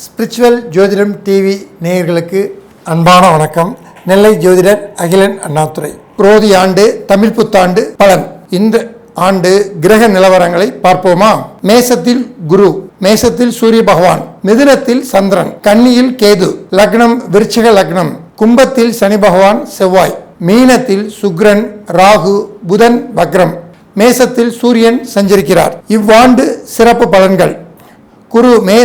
Spiritual ஜோதிடம் TV நேயர்களுக்கு அன்பான வணக்கம். நெல்லை ஜோதிடர் அகிலன் அண்ணாதுரை. குரோதி ஆண்டு தமிழ் புத்தாண்டு பலன். இந்த ஆண்டு கிரக நிலவரங்களை பார்ப்போமா? மேசத்தில் குரு மேசத்தில் சூரிய பகவான் மிதுனத்தில் சந்திரன் கன்னியில் கேது லக்னம் விருச்சிக லக்னம் கும்பத்தில் சனி பகவான் செவ்வாய் மீனத்தில் சுக்ரன் ராகு புதன் வக்ரம். மேசத்தில் சூரியன் சஞ்சரிக்கிறார். இவ்வாண்டு சிறப்பு பலன்கள். குரு மே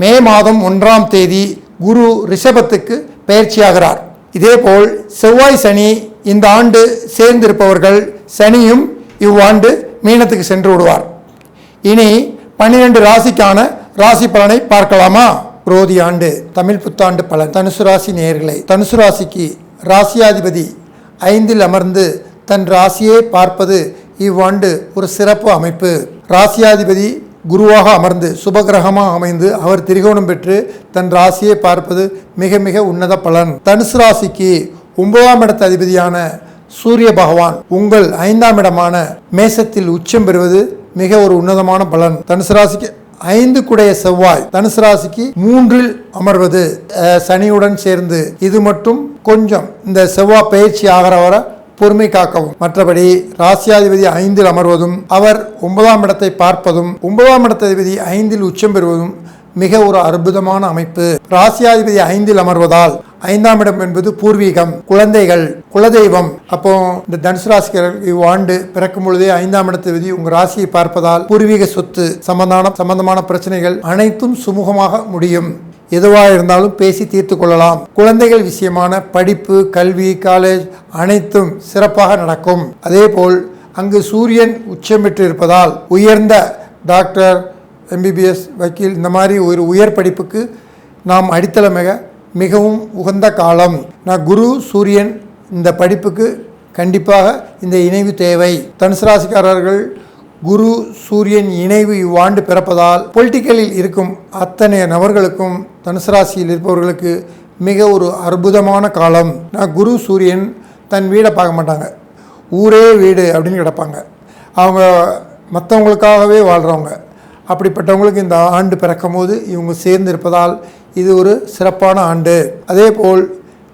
மே மாதம் ஒன்றாம் தேதி குரு ரிஷபத்துக்கு பயிற்சியாகிறார். இதேபோல் செவ்வாய் சனி இந்த ஆண்டு சேர்ந்திருப்பவர்கள் சனியும் இவ்வாண்டு மீனத்துக்கு சென்று விடுவார். இனி பன்னிரண்டு ராசிக்கான ராசி பலனை பார்க்கலாமா? குரோதி ஆண்டு தமிழ் புத்தாண்டு பலன். தனுசு ராசி நேர்களை தனுசு ராசிக்கு ராசியாதிபதி ஐந்தில் அமர்ந்து தன் ராசியே பார்ப்பது இவ்வாண்டு ஒரு சிறப்பு அமைப்பு. ராசியாதிபதி குருவாக அமர்ந்து சுபகிரகமாக அமைந்து அவர் திரிகோணம் பெற்று தன் ராசியை பார்ப்பது மிக மிக உன்னத பலன். தனுசு ராசிக்கு ஒன்பதாம் இடத்து அதிபதியான சூரிய பகவான் உங்கள் ஐந்தாம் இடமான மேசத்தில் உச்சம் பெறுவது மிக ஒரு உன்னதமான பலன். தனுசு ராசிக்கு ஐந்து குடைய செவ்வாய் தனுசு ராசிக்கு மூன்றில் அமர்வது சனியுடன் சேர்ந்து. இது மட்டும் கொஞ்சம் இந்த செவ்வாய் பயிற்சி ஆகிற வரை பொறுமை காக்கவும். மற்றபடி ராசியாதிபதி ஐந்தில் அமர்வதும் அவர் ஒன்பதாம் இடத்தை பார்ப்பதும் ஒன்பதாம் இடத்ததிபதி ஐந்தில் உச்சம் பெறுவதும் மிக ஒரு அற்புதமான அமைப்பு. ராசியாதிபதி ஐந்தில் அமர்வதால் ஐந்தாம் இடம் என்பது பூர்வீகம் குழந்தைகள் குலதெய்வம். அப்போ இந்த தனுசு ராசிக்காரர் இவ்வாண்டு பிறக்கும் பொழுதே ஐந்தாம் இடத்ததிபதி உங்க ராசியை பார்ப்பதால் பூர்வீக சொத்து சம்பந்தமான சம்பந்தமான பிரச்சனைகள் அனைத்தும் சுமூகமாக முடியும். எதுவாக இருந்தாலும் பேசி தீர்த்து கொள்ளலாம். குழந்தைகள் விஷயமான படிப்பு கல்வி காலேஜ் அனைத்தும் சிறப்பாக நடக்கும். அதேபோல் அங்கு சூரியன் உச்சம் இருப்பதால் உயர்ந்த டாக்டர் எம்பிபிஎஸ் வக்கீல் இந்த மாதிரி ஒரு உயர் படிப்புக்கு நாம் அடித்தளமிக மிகவும் உகந்த காலம். நான் குரு சூரியன் இந்த படிப்புக்கு கண்டிப்பாக இந்த இணைவு தேவை. தனுசு ராசிக்காரர்கள் குரு சூரியன் இணைவு இவ்வாண்டு பிறப்பதால் பொலிட்டிக்கலில் இருக்கும் அத்தனை நபர்களுக்கும் தனுசு ராசியில் இருப்பவர்களுக்கு மிக ஒரு அற்புதமான காலம். நான் குரு சூரியன் தன் வீடை பார்க்க மாட்டாங்க. ஊரே வீடு அப்படின்னு கிடப்பாங்க. அவங்க மற்றவங்களுக்காகவே வாழ்கிறவங்க அப்படிப்பட்டவங்களுக்கு இந்த ஆண்டு பிறக்கும் போது இவங்க சேர்ந்து இருப்பதால் இது ஒரு சிறப்பான ஆண்டு. அதேபோல்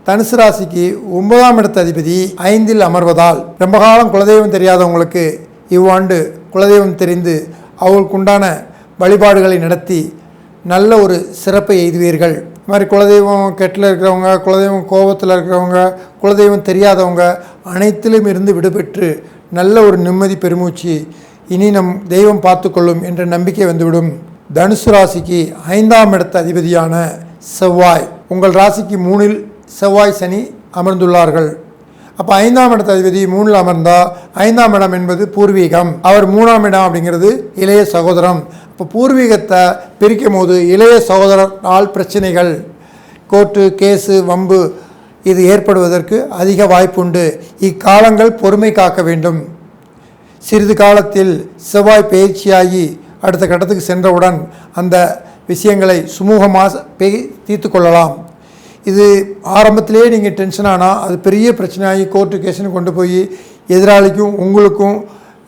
தனுசு ராசிக்கு ஒன்பதாம் இடத்த அதிபதி ஐந்தில் அமர்வதால் ரொம்ப காலம் குலதெய்வம் தெரியாதவங்களுக்கு இவ்வாண்டு குலதெய்வம் தெரிந்து அவர்களுக்குண்டான வழிபாடுகளை நடத்தி நல்ல ஒரு சிறப்பை எய்துவீர்கள். இது மாதிரி குலதெய்வம் கெட்டில் இருக்கிறவங்க குலதெய்வம் கோபத்தில் இருக்கிறவங்க குலதெய்வம் தெரியாதவங்க அனைத்திலும் இருந்து விடுபெற்று நல்ல ஒரு நிம்மதி பெருமூச்சு இனி நம் தெய்வம் பார்த்துக்கொள்ளும் என்ற நம்பிக்கை வந்துவிடும். தனுசு ராசிக்கு ஐந்தாம் இடத்த அதிபதியான செவ்வாய். உங்கள் ராசிக்கு மூணில் செவ்வாய் சனி அமர்ந்துள்ளார்கள். அப்போ ஐந்தாம் இடத்த அதிபதி மூணில் அமர்ந்தால் ஐந்தாம் இடம் என்பது பூர்வீகம். அவர் மூணாம் இடம் அப்படிங்கிறது இளைய சகோதரம். இப்போ பூர்வீகத்தை பிரிக்கும் போது இளைய சகோதரனால் பிரச்சனைகள் கோர்ட்டு கேஸு வம்பு இது ஏற்படுவதற்கு அதிக வாய்ப்புண்டு. இக்காலங்கள் பொறுமை காக்க வேண்டும். சிறிது காலத்தில் செவ்வாய் பயிற்சியாகி அடுத்த கட்டத்துக்கு சென்றவுடன் அந்த விஷயங்களை சுமூகமாக பேய் தீர்த்து கொள்ளலாம். இது ஆரம்பத்திலேயே நீங்கள் டென்ஷன் ஆனால் அது பெரிய பிரச்சனையாகி கோர்ட்டு கேஸுன்னு கொண்டு போய் எதிராளிக்கும் உங்களுக்கும்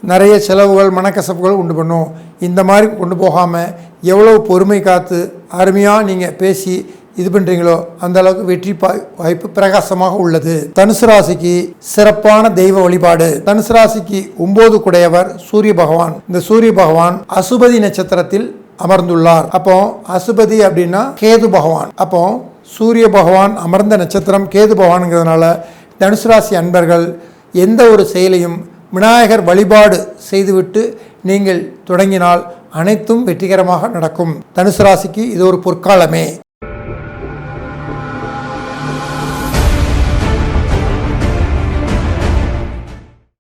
நிறைய செலவுகள் மனக்கசப்புகள் உண்டு பண்ணும். இந்த மாதிரி கொண்டு போகாமல் எவ்வளோ பொறுமை காத்து அருமையாக நீங்கள் பேசி இது பண்ணுறீங்களோ அந்த அளவுக்கு வெற்றி பா- வாய்ப்பு பிரகாசமாக உள்ளது. தனுசு ராசிக்கு சிறப்பான தெய்வ வழிபாடு. தனுசு ராசிக்கு ஒன்பது குடையவர் சூரிய பகவான். இந்த சூரிய பகவான் அசுபதி நட்சத்திரத்தில் அமர்ந்துள்ளார். அப்போ அசுபதி அப்படின்னா கேது பகவான். அப்போ சூரிய பகவான் அமர்ந்த நட்சத்திரம் கேது பகவான்ங்கிறதுனால தனுசு ராசி அன்பர்கள் எந்த ஒரு செயலையும் விநாயகர் வழிபாடு செய்துவிட்டு நீங்கள் தொடங்கினால் அனைத்தும் வெற்றிகரமாக நடக்கும். தனுசு ராசிக்கு இது ஒரு பொற்காலமே.